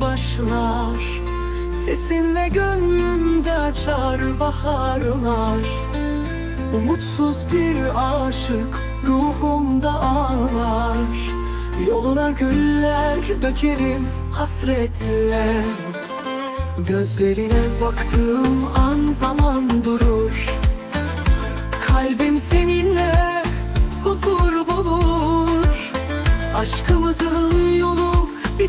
başlar. Sesinle gönlümde açar baharlar. Umutsuz bir aşık ruhumda ağlar. Yoluna güller dökerim hasretle. Gözlerine baktığım an zaman durur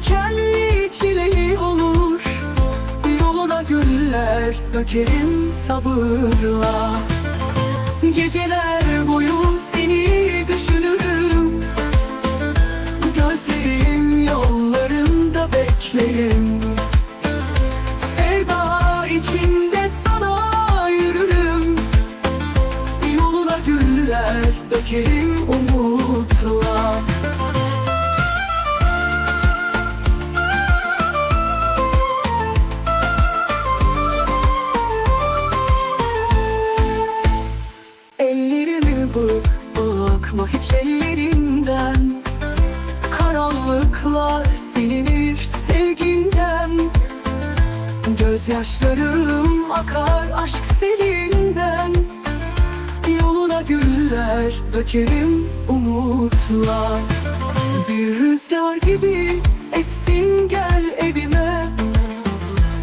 dikenli çileli olur. Yoluna güller dökerim sabırla. Geceler boyu seni düşünürüm. Gözlerim Gözyaşlarım akar aşk selinden. Yoluna güller dökerim umutla Bir rüzgar gibi estin gel evime.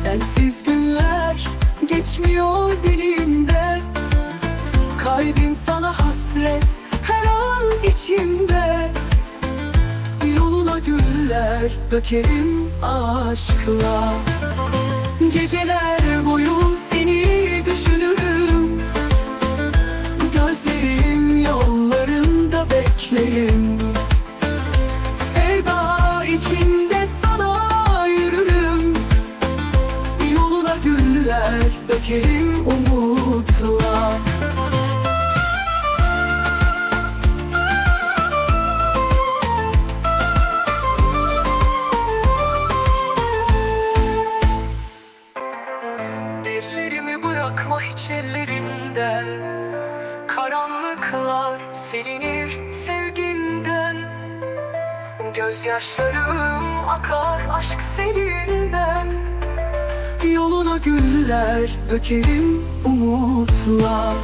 Sensiz günler geçmiyor dilimde. Kalbim sana hasret her an içimde. Yoluna güller dökerim aşkla Geceler boyu seni düşünürüm. Gözlerim yollarında beklerim. Sevda içinde sana yürürüm. Yoluna güller dökerim umutla Gözyaşlarım akar aşk selinden Yoluna güller dökerim umutla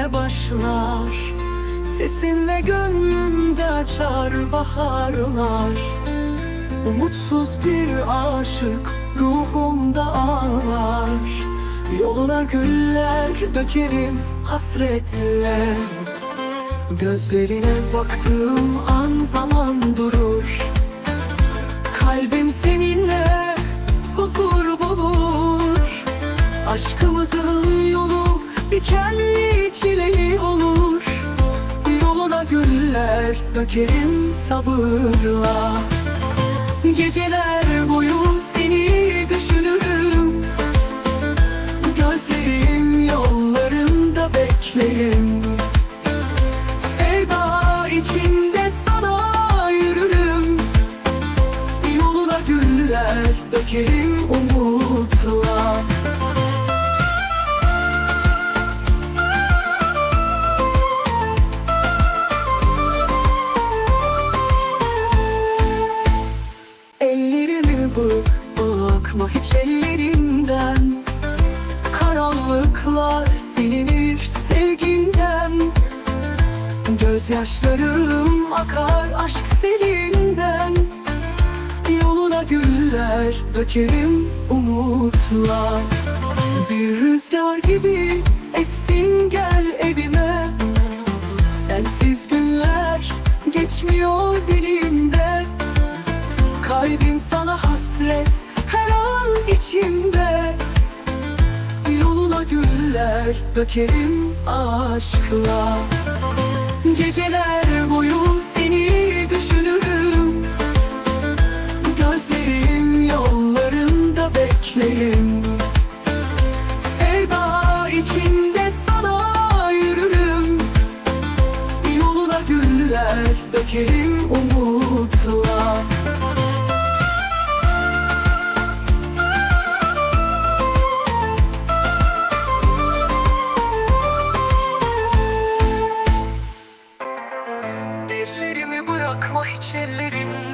seninle başlar Sesinle gönlümde açar baharlar. Umutsuz bir aşık ruhumda ağlar. Yoluna güller dökerim hasretle. Gözlerine baktığım an zaman durur dikenli çileli olur. Yoluna güller dökerim sabırla. Geceler boyu seni düşünürüm. Gözlerim yollarında beklerim bakma hiç ellerimden Karanlıklar silinir sevginden. Gözyaşlarım akar aşk selinden. Yoluna güller dökerim umutla Bir rüzgar gibi estin gel evime. Sensiz günler geçmiyor dilimde. Kalbim sana hasret her an içimde Yoluna güller dökerim aşkla. Geceler boyu seni düşünürüm. Gözlerim yollarında beklerim. Sevda içinde sana yürürüm. Güller dökerim umutla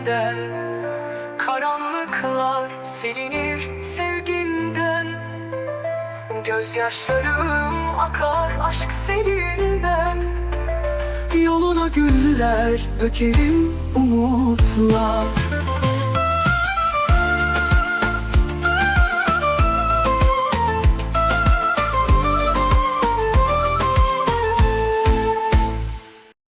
ellerinden Karanlıklar silinir sevginden. Gözyaşlarım akar aşk selinden. Yoluna güller dökerim umutla